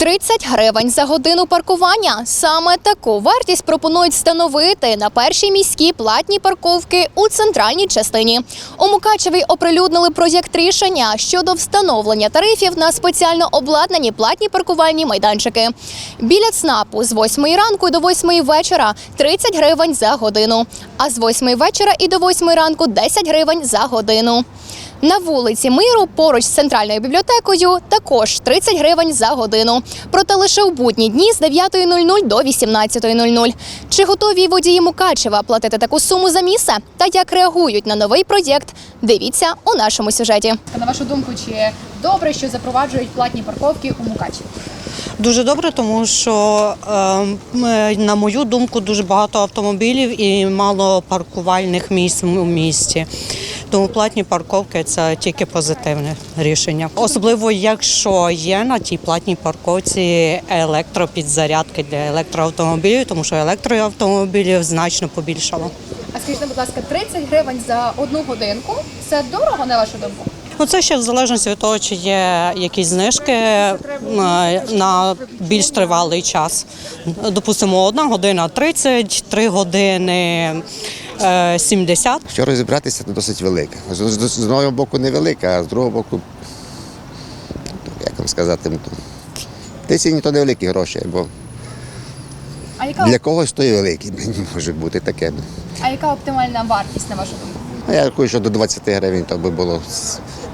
30 гривень за годину паркування. Саме таку вартість пропонують встановити на першій міській платній парковки у центральній частині. У Мукачеві оприлюднили проєкт рішення щодо встановлення тарифів на спеціально обладнані платні паркувальні майданчики. Біля ЦНАПу з 8 ранку до 8 вечора 30 гривень за годину, а з 8 вечора і до 8 ранку 10 гривень за годину. На вулиці Миру поруч з центральною бібліотекою також 30 гривень за годину. Проте лише у будні дні з 9.00 до 18.00. Чи готові водії Мукачева платити таку суму за місце? Та як реагують на новий проєкт? Дивіться у нашому сюжеті. На вашу думку, чи добре, що запроваджують платні парковки у Мукачеві? Дуже добре, тому що, е, на мою думку, дуже багато автомобілів і мало паркувальних місць у місті. Тому платні парковки це тільки позитивне рішення. Особливо, якщо є на тій платній парковці електропідзарядки для електроавтомобілів, тому що електроавтомобілів значно побільшало. А скажіть, будь ласка, 30 гривень за одну годинку це дорого на вашу думку? Ну, це ще в залежності від того, чи є якісь знижки е, на більш тривалий час. Допустимо, одна година 30, три години е, 70. Якщо розібратися, то досить велика. З, з, з одного боку невелика, а з другого боку, як вам сказати, ну, тисячі то невеликі гроші, бо А яка, для когось то і великі може бути таке. а яка оптимальна вартість на вашу думку? А я рахую, що до 20 гривень то би було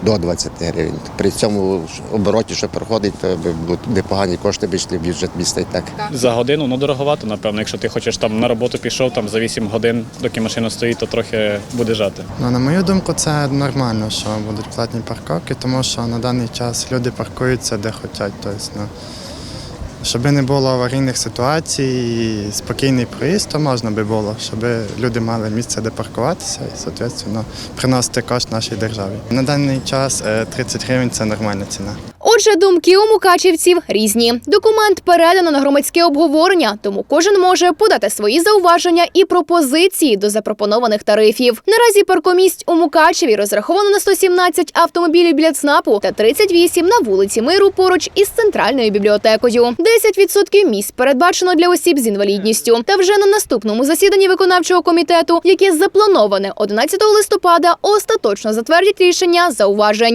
до 20 гривень. При цьому обороті, що проходить, то непогані кошти би йшли в бюджет міста і так. За годину ну дороговато, напевно. Якщо ти хочеш там на роботу пішов там за 8 годин, доки машина стоїть, то трохи буде жати. Ну, на мою думку, це нормально, що будуть платні парковки, тому що на даний час люди паркуються де хочуть. Тобто, ну, щоб не було аварійних ситуацій, спокійний проїзд, то можна би було, щоб люди мали місце, де паркуватися і, відповідно, приносити кошт нашій державі. На даний час е, 30 гривень це нормальна ціна. Отже, думки у мукачівців різні. Документ передано на громадське обговорення, тому кожен може подати свої зауваження і пропозиції до запропонованих тарифів. Наразі паркомісць у Мукачеві розраховано на 117 автомобілів біля ЦНАПу та 38 на вулиці Миру поруч із центральною бібліотекою. 10% місць передбачено для осіб з інвалідністю. Та вже на наступному засіданні виконавчого комітету, яке заплановане 11 листопада, остаточно затвердять рішення зауважень.